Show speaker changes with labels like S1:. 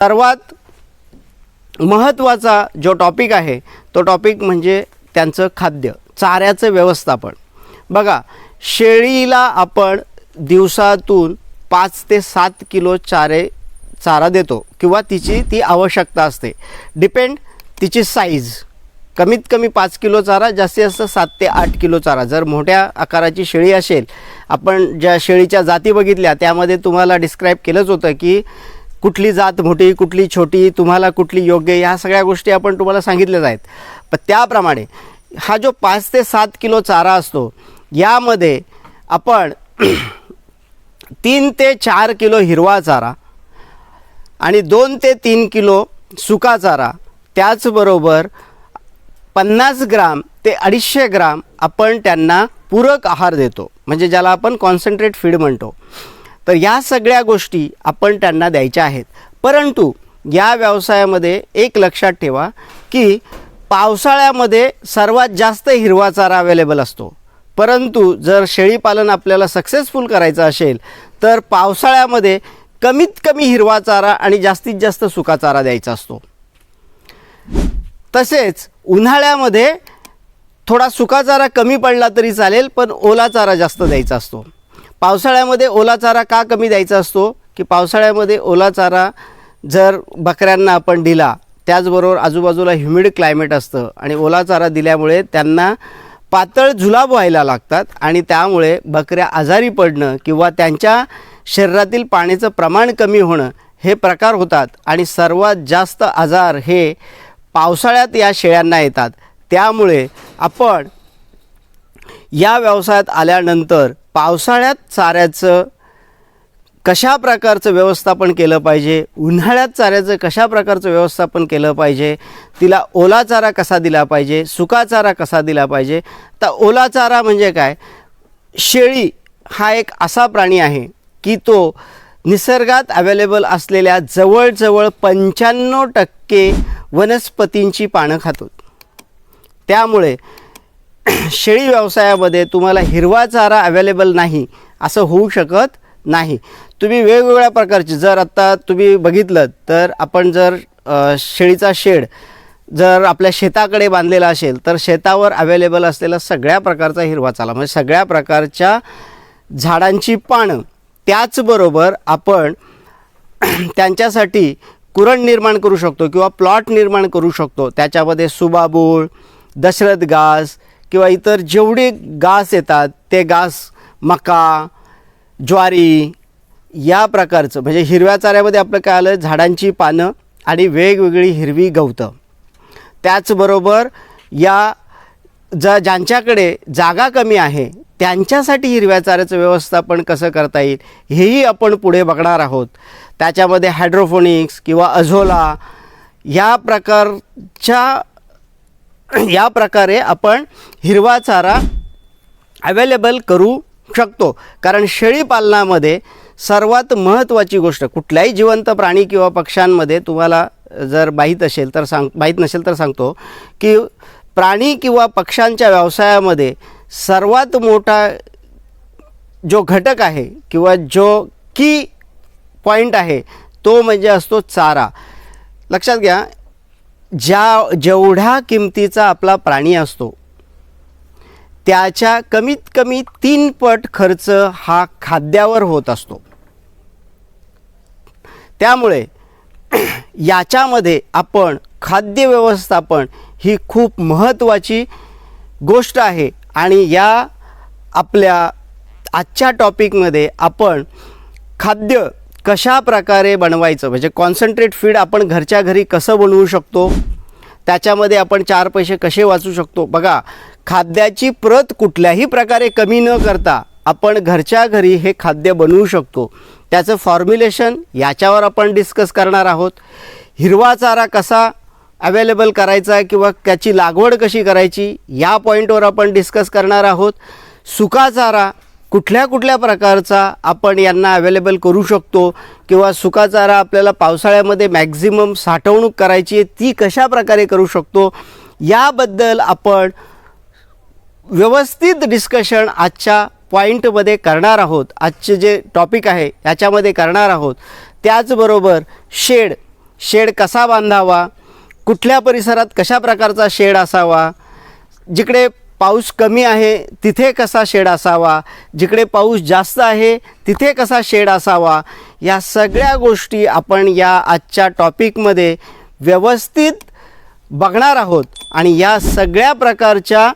S1: सर्वात महत्त्वाचा जो टॉपिक आहे तो टॉपिक म्हणजे त्यांचं खाद्य चाऱ्याचं व्यवस्थापन. बघा शेळीला आपण दिवसातून पाच ते सात किलो चारे चारा देतो किंवा तिची ती आवश्यकता असते. डिपेंड तिची साईज कमीत कमी पाच किलो चारा जास्तीत जास्त सात ते आठ किलो चारा. जर मोठ्या आकाराची शेळी असेल आपण ज्या शेळीच्या जाती बघितल्या त्यामध्ये तुम्हाला डिस्क्राईब केलंच होतं की कुठली जात मोठी कुठली छोटी तुम्हाला कुठली योग्य ह्या सगळ्या गोष्टी आपण तुम्हाला सांगितल्याच आहेत. पण त्याप्रमाणे हा जो पाच ते सात किलो चारा असतो यामध्ये आपण तीन ते चार किलो हिरवा चारा आणि दोन ते तीन किलो सुका चारा त्याचबरोबर पन्नास ग्राम ते अडीचशे ग्राम आपण त्यांना पूरक आहार देतो. म्हणजे ज्याला आपण कॉन्सन्ट्रेट फीड म्हणतो. तर या सगळ्या गोष्टी आपण त्यांना द्यायच्या आहेत. परंतु या व्यवसायामध्ये एक लक्षात ठेवा की पावसाळ्यामध्ये सर्वात जास्त हिरवा चारा अवेलेबल असतो. परंतु जर शेळीपालन आपल्याला सक्सेसफुल करायचं असेल तर पावसाळ्यामध्ये कमीत कमी हिरवा चारा आणि जास्तीत जास्त सुका चारा द्यायचा असतो. तसेच उन्हाळ्यामध्ये थोडा सुका चारा कमी पडला तरी चालेल पण ओला चारा जास्त द्यायचा असतो. पावसाळ्यामध्ये ओला चारा का कमी द्यायचा असतो? की पावसाळ्यामध्ये ओला चारा जर बकऱ्यांना आपण दिला त्याचबरोबर आजूबाजूला ह्युमिड क्लायमेट असतं आणि ओला चारा दिल्यामुळे त्यांना पातळ जुलाब व्हायला लागतात आणि त्यामुळे बकऱ्या आजारी पडणं किंवा त्यांच्या शरीरातील पाण्याचं प्रमाण कमी होणं हे प्रकार होतात आणि सर्वात जास्त आजार हे पावसाळ्यात या शेळ्यांना येतात. त्यामुळे आपण या व्यवसायात आल्यानंतर पावसाळ्यात चाऱ्याचं कशा प्रकारचं व्यवस्थापन केलं पाहिजे? उन्हाळ्यात चाऱ्याचं कशा प्रकारचं व्यवस्थापन केलं पाहिजे? तिला ओला चारा कसा दिला पाहिजे? सुका चारा कसा दिला पाहिजे? तर ओला चारा म्हणजे काय? शेळी हा एक असा प्राणी आहे की तो निसर्गात अवेलेबल असलेल्या जवळजवळ पंच्याण्णव टक्के वनस्पतींची पानं खातो. त्यामुळे शेळी व्यवसायामध्ये तुम्हाला हिरवा चारा अवेलेबल नाही असं होऊ शकत नाही. तुम्ही वेगवेगळ्या प्रकारचे जर आत्ता तुम्ही बघितलं तर आपण जर शेळीचा शेड जर आपल्या शेताकडे बांधलेला असेल तर शेतावर अवेलेबल असलेला सगळ्या प्रकारचा हिरवा चारा म्हणजे सगळ्या प्रकारच्या झाडांची पानं त्याचबरोबर आपण त्यांच्यासाठी कुरण निर्माण करू शकतो किंवा प्लॉट निर्माण करू शकतो. त्याच्यामध्ये सुबाबूळ दशरथ घास किंवा इतर जेवढे घास येतात ते घास मका ज्वारी या प्रकारचं म्हणजे हिरव्या चाऱ्यामध्ये आपलं काय आलं झाडांची पानं आणि वेगवेगळी हिरवी गवतं. त्याचबरोबर या ज ज्यांच्याकडे जागा कमी आहे त्यांच्यासाठी हिरव्या चाऱ्याचं व्यवस्थापन कसं करता येईल हेही आपण पुढे बघणार आहोत. त्याच्यामध्ये हायड्रोफोनिक्स किंवा अझोला या प्रकारच्या या प्रकारे आपण हिरवा चारा अवेलेबल करू शकतो. कारण शेळीपालनामध्ये सर्वात महत्त्वाची गोष्ट कुठल्याही जिवंत प्राणी किंवा पक्ष्यांमध्ये तुम्हाला जर माहीत असेल तर सांग माहीत नसेल तर सांगतो की प्राणी किंवा पक्ष्यांच्या व्यवसायामध्ये सर्वात मोठा जो घटक आहे किंवा जो की पॉईंट आहे तो म्हणजे असतो चारा. लक्षात घ्या ज्या जेवढ्या किमतीचा आपला प्राणी असतो त्याच्या कमीत कमी तीन पट खर्च हा खाद्यावर होत असतो. त्यामुळे याच्यामध्ये आपण खाद्य व्यवस्थापन ही खूप महत्त्वाची गोष्ट आहे आणि या आपल्या आजच्या टॉपिकमध्ये आपण खाद्य कशा प्रकारे बनवायचं? म्हणजे कॉन्सन्ट्रेट फीड आपण घरच्या घरी कसं बनवू शकतो? त्याच्यामध्ये आपण चार पैसे कसे वाचू शकतो? बघा खाद्याची प्रत कुठल्याही प्रकारे कमी न करता आपण घरच्या घरी हे खाद्य बनवू शकतो. त्याचं फॉर्म्युलेशन याच्यावर आपण डिस्कस करणार आहोत. हिरवा चारा कसा अवेलेबल करायचा किंवा त्याची लागवड कशी करायची? या पॉईंटवर आपण डिस्कस करणार आहोत. सुका चारा कुठल्या कुठल्या प्रकारचा आपण यांना अवेलेबल करू शकतो किंवा सुका चारा आपल्याला पावसाळ्यामध्ये मॅक्झिमम साठवणूक करायची आहे ती कशा प्रकारे करू शकतो? याबद्दल आपण व्यवस्थित डिस्कशन आजच्या पॉईंटमध्ये करणार आहोत. आजचे जे टॉपिक आहे याच्यामध्ये करणार आहोत. त्याचबरोबर शेड. शेड कसा बांधावा? कुठल्या परिसरात कशा प्रकारचा शेड असावा? जिकडे पाऊस कमी आहे तिथे कसा शेड असावा? जिकडे पाऊस जास्त आहे तिथे कसा शेड असावा? या सगळ्या गोष्टी आपण या आजच्या टॉपिकमध्ये व्यवस्थित बघणार आहोत. आणि या सगळ्या प्रकारच्या